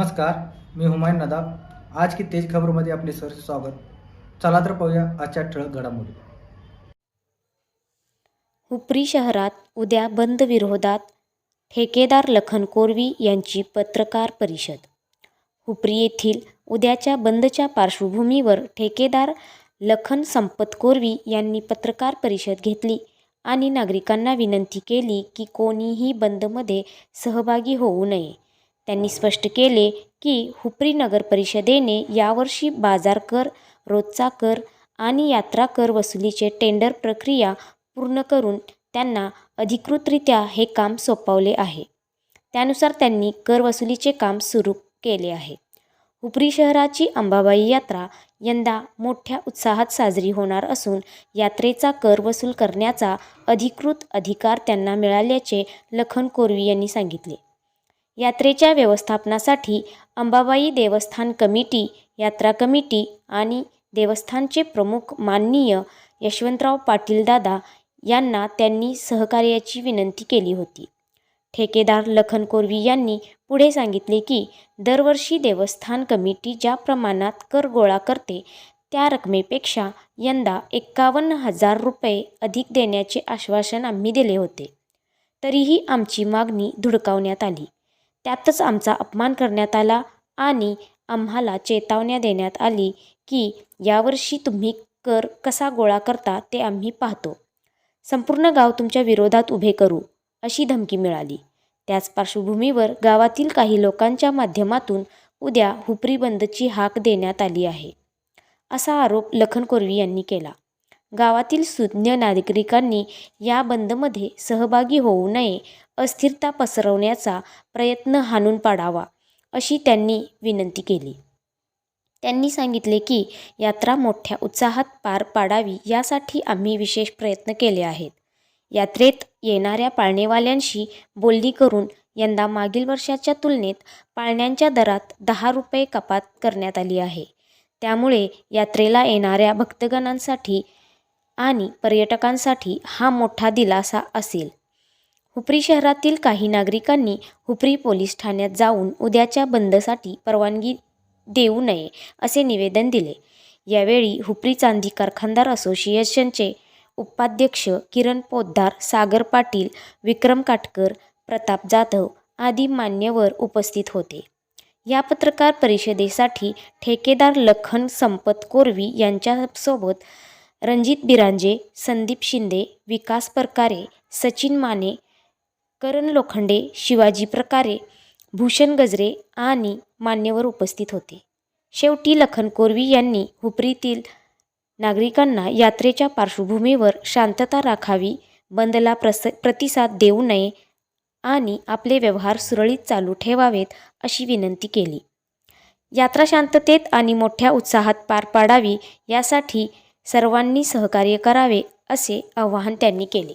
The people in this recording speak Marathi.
नमस्कार मी हुमायून नदाब. आज की तेज खबरमध्ये आपले सर स्वागत. चला तर पाहूया आजच्या ठळक घडामोडी. हुपरी शहरात उद्या बंद विरोधात ठेकेदार लखन कोरवी यांची पत्रकार परिषद. हुपरी येथील उद्याच्या बंदच्या पार्श्वभूमीवर ठेकेदार लखन संपत कोरवी यांनी पत्रकार परिषद घेतली आणि नागरिकांना विनंती केली की कोणीही बंदमध्ये सहभागी होऊ नये. त्यांनी स्पष्ट केले की हुपरी नगर परिषदेने यावर्षी बाजार कर रोजचा कर आणि यात्रा कर वसुलीचे टेंडर प्रक्रिया पूर्ण करून त्यांना अधिकृतरित्या हे काम सोपवले आहे. त्यानुसार त्यांनी कर वसुलीचे काम सुरू केले आहे. हुपरी शहराची अंबाबाई यात्रा यंदा मोठ्या उत्साहात साजरी होणार असून यात्रेचा कर वसूल करण्याचा अधिकृत अधिकार त्यांना मिळाल्याचे लखन कोरवी यांनी सांगितले. यात्रेच्या व्यवस्थापनासाठी अंबाबाई देवस्थान कमिटी यात्रा कमिटी आणि देवस्थानचे प्रमुख माननीय यशवंतराव पाटीलदादा यांना त्यांनी सहकार्याची विनंती केली होती. ठेकेदार लखन कोरवी यांनी पुढे सांगितले की दरवर्षी देवस्थान कमिटी ज्या प्रमाणात कर गोळा करते त्या रकमेपेक्षा यंदा एक्कावन्न हजार रुपये अधिक देण्याचे आश्वासन आम्ही दिले होते. तरीही आमची मागणी धुडकावण्यात आली. त्यातच आमचा अपमान करण्यात आला आणि आम्हाला चेतावण्या देण्यात आली की यावर्षी तुम्ही कर कसा गोळा करता ते आम्ही पाहतो. संपूर्ण गाव तुमच्या विरोधात उभे करू अशी धमकी मिळाली. त्याच पार्श्वभूमीवर गावातील काही लोकांच्या माध्यमातून उद्या हुपरी बंदची हाक देण्यात आली आहे. असा आरोप लखन कोरवी यांनी केला. गावातील सुज्ञ नागरिकांनी या बंदमध्ये सहभागी होऊ नये अस्थिरता पसरवण्याचा प्रयत्न हाणून पाडावा अशी त्यांनी विनंती केली. त्यांनी सांगितले की यात्रा मोठ्या उत्साहात पार पाडावी यासाठी आम्ही विशेष प्रयत्न केले आहेत. यात्रेत येणाऱ्या पाळणेवाल्यांशी बोलणी करून यंदा मागील वर्षाच्या तुलनेत पाळण्यांच्या दरात दहा रुपये कपात करण्यात आली आहे. त्यामुळे यात्रेला येणाऱ्या भक्तगणांसाठी आणि पर्यटकांसाठी हा मोठा दिलासा असेल. हुपरी शहरातील काही नागरिकांनी हुपरी पोलीस ठाण्यात जाऊन उद्याच्या बंदसाठी परवानगी देऊ नये असे निवेदन दिले. यावेळी हुपरी चांदी कारखानदार असोसिएशनचे उपाध्यक्ष किरण पोद्दार सागर पाटील विक्रम काटकर प्रताप जाधव आदी मान्यवर उपस्थित होते. या पत्रकार परिषदेसाठी ठेकेदार लखन संपत कोरवी यांच्यासोबत रणजित बिरांजे संदीप शिंदे विकास परकारे सचिन माने करण लोखंडे शिवाजी प्रकारे भूषण गजरे आणि मान्यवर उपस्थित होते. शेवटी लखन कोरवी यांनी हुपरीतील नागरिकांना यात्रेच्या पार्श्वभूमीवर शांतता राखावी बंदला प्रस प्रतिसाद देऊ नये आणि आपले व्यवहार सुरळीत चालू ठेवावेत अशी विनंती केली. यात्रा शांततेत आणि मोठ्या उत्साहात पार पाडावी यासाठी सर्वांनी सहकार्य करावे असे आवाहन त्यांनी केले.